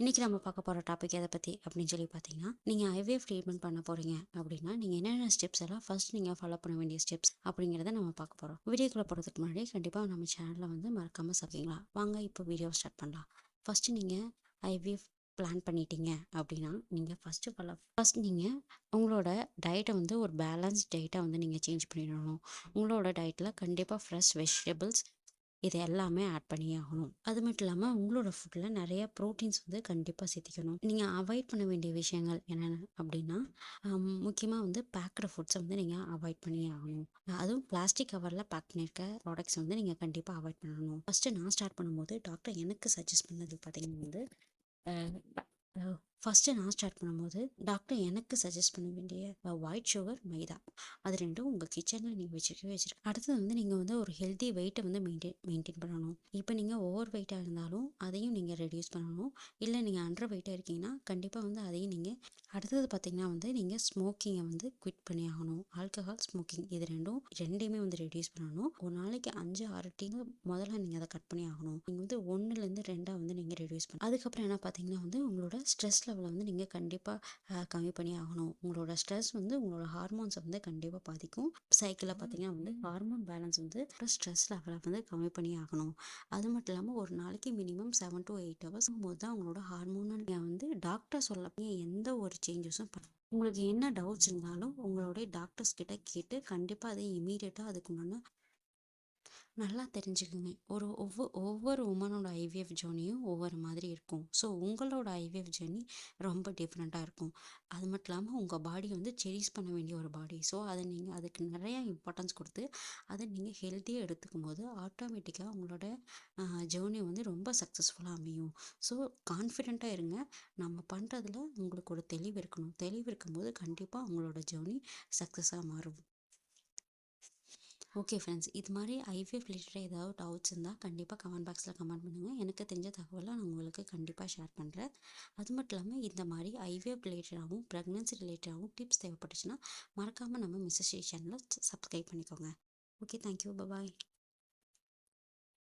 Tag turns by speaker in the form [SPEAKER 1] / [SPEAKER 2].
[SPEAKER 1] இன்றைக்கி நம்ம பார்க்க போகிற டாபிக் எதை பற்றி அப்படின்னு சொல்லி பார்த்தீங்கன்னா நீங்கள் ஐவிஎஃப் ட்ரீட்மெண்ட் பண்ண போகிறீங்க அப்படின்னா நீங்கள் என்னென்ன ஸ்டெப்ஸ் எல்லாம் ஃபஸ்ட் நீங்கள் ஃபாலோ பண்ண வேண்டிய ஸ்டெப்ஸ் அப்படிங்கிறத நம்ம பார்க்க போகிறோம் வீடியோக்குள்ளே போகிறதுக்கு முன்னாடி கண்டிப்பாக நம்ம சேனலில் வந்து மறக்காமல் சப்ஸ்கிரைங்களா வாங்க இப்போ வீடியோ ஸ்டார்ட் பண்ணலாம். ஃபஸ்ட்டு நீங்கள் ஐவிஎஃப் பிளான் பண்ணிட்டீங்க அப்படின்னா நீங்கள் ஃபஸ்ட்டு ஃபாலோ ஃபஸ்ட் நீங்கள் உங்களோட டயட்டை வந்து ஒரு பேலன்ஸ் டயட்டாக வந்து நீங்கள் சேஞ்ச் பண்ணிடணும். உங்களோட டயட்டில் கண்டிப்பாக ஃப்ரெஷ் வெஜிடபிள்ஸ் இது எல்லாமே ஆட் பண்ணி ஆகணும். அது மட்டும் இல்லாமல் உங்களோட ஃபுட்டில் நிறைய ப்ரோட்டீன்ஸ் வந்து கண்டிப்பாக சேர்த்திக்கணும். நீங்கள் அவாய்ட் பண்ண வேண்டிய விஷயங்கள் என்னென்ன அப்படின்னா முக்கியமாக வந்து பேக்கடு ஃபுட்ஸை வந்து நீங்கள் அவாய்ட் பண்ணி ஆகணும். அதுவும் பிளாஸ்டிக் கவரில் பேக் பண்ணியிருக்க ப்ராடக்ட்ஸ் வந்து நீங்கள் கண்டிப்பாக அவாய்ட் பண்ணணும். ஃபஸ்ட்டு நான் ஸ்டார்ட் பண்ணும்போது டாக்டர் எனக்கு சஜஸ்ட் பண்ணது பார்த்தீங்கன்னா வந்து ஃபஸ்ட்டு நான் ஸ்டார்ட் பண்ணும்போது டாக்டர் எனக்கு சஜஸ்ட் பண்ண வேண்டிய ஒயிட் சுகர் மைதா. அது ரெண்டும் உங்கள் கிச்சனில் நீங்கள் வச்சுருக்கவே வச்சுருக்க. அடுத்தது வந்து நீங்கள் வந்து ஒரு ஹெல்த்தி வெயிட்டை வந்து மெயின்டைன் மெயின்டைன் பண்ணணும். இப்போ நீங்கள் ஓவர் வெயிட்டாக இருந்தாலும் அதையும் நீங்கள் ரெடியூஸ் பண்ணணும். இல்லை நீங்கள் அண்டர் வெயிட்டாக இருக்கீங்கன்னா கண்டிப்பாக வந்து அதையும் நீங்கள் அடுத்தது பார்த்திங்கன்னா வந்து நீங்கள் ஸ்மோக்கிங்கை வந்து குவிட் பண்ணி ஆகணும். ஆல்கஹால் ஸ்மோக்கிங் இது ரெண்டும் ரெண்டையுமே வந்து ரெடியூஸ் பண்ணணும். ஒரு நாளைக்கு அஞ்சு ஆறு டீங்க முதல்ல நீங்கள் அதை கட் பண்ணி ஆகணும். நீங்கள் வந்து ஒன்றுலேருந்து ரெண்டாக வந்து நீங்கள் ரெடியூஸ் பண்ணணும் அதுக்கப்புறம் என்ன பார்த்தீங்கன்னா வந்து உங்களோட ஸ்ட்ரெஸ் லெவலை வந்து நீங்கள் கண்டிப்பாக கம்மி பண்ணி ஆகணும். உங்களோட ஸ்ட்ரெஸ் வந்து உங்களோட ஹார்மோன்ஸை வந்து கண்டிப்பாக பாதிக்கும். சைக்கிளில் பார்த்தீங்கன்னா வந்து ஹார்மோன் பேலன்ஸ் வந்து ஸ்ட்ரெஸ் லெவலை வந்து கம்மி பண்ணி ஆகணும். அது மட்டும் இல்லாமல் ஒரு நாளைக்கு minimum seven to eight hours போது தான் உங்களோட ஹார்மோனல் வந்து டாக்டர் சொல்ல எந்த ஒரு சேஞ்சஸும் பண்ண உங்களுக்கு என்ன டவுட்ஸ் இருந்தாலும் உங்களுடைய டாக்டர்ஸ் கிட்ட கேட்டு கண்டிப்பாக அதை இமீடியட்டாக அதுக்கு முன்னாடி நல்லா தெரிஞ்சுக்குங்க. ஒரு ஒவ்வொரு ஒவ்வொரு உமனோட ஐவிஎஃப் ஜேர்னியும் ஒவ்வொரு மாதிரி இருக்கும். ஸோ உங்களோட ஐவிஎஃப் ஜேர்னி ரொம்ப டிஃப்ரெண்ட்டாக இருக்கும். அது மட்டும் இல்லாமல் உங்கள் பாடி வந்து செரிஸ் பண்ண வேண்டிய ஒரு பாடி ஸோ அதை நீங்கள் அதுக்கு நிறையா இம்பார்ட்டன்ஸ் கொடுத்து அதை நீங்கள் ஹெல்த்தியாக எடுத்துக்கும் போது ஆட்டோமேட்டிக்காக உங்களோட ஜேர்னி வந்து ரொம்ப சக்ஸஸ்ஃபுல்லாக அமையும். ஸோ கான்ஃபிடெண்ட்டாக இருங்க. நம்ம பண்ணுறதுல உங்களுக்கு ஒரு தெளிவு இருக்கணும். தெளிவு இருக்கும்போது கண்டிப்பாக உங்களோட ஜேர்னி சக்ஸஸாக மாறும். ஓகே ஃப்ரெண்ட்ஸ் இது மாதிரி ஐவிஎஃப் ரிலேட்டடாக ஏதாவது டவுட்ஸ் இருந்தால் கண்டிப்பாக கமெண்ட் பாக்ஸில் கமெண்ட் பண்ணுங்கள் எனக்கு தெரிஞ்ச தகவலை நான் உங்களுக்கு கண்டிப்பாக ஷேர் பண்ணுறேன் அது மட்டும் இல்லாமல் இந்த மாதிரி ஐவிஎஃப் ரிலேட்டடாகவும் ப்ரெக்னன்சி ரிலேட்டடாகவும் டிப்ஸ் தேவைப்பட்டுச்சுன்னா மறக்காமல் நம்ம மிஸ்ஸஸ் சேனலை சப்ஸ்கிரைப் பண்ணிக்கோங்க. Okay thank you bye bye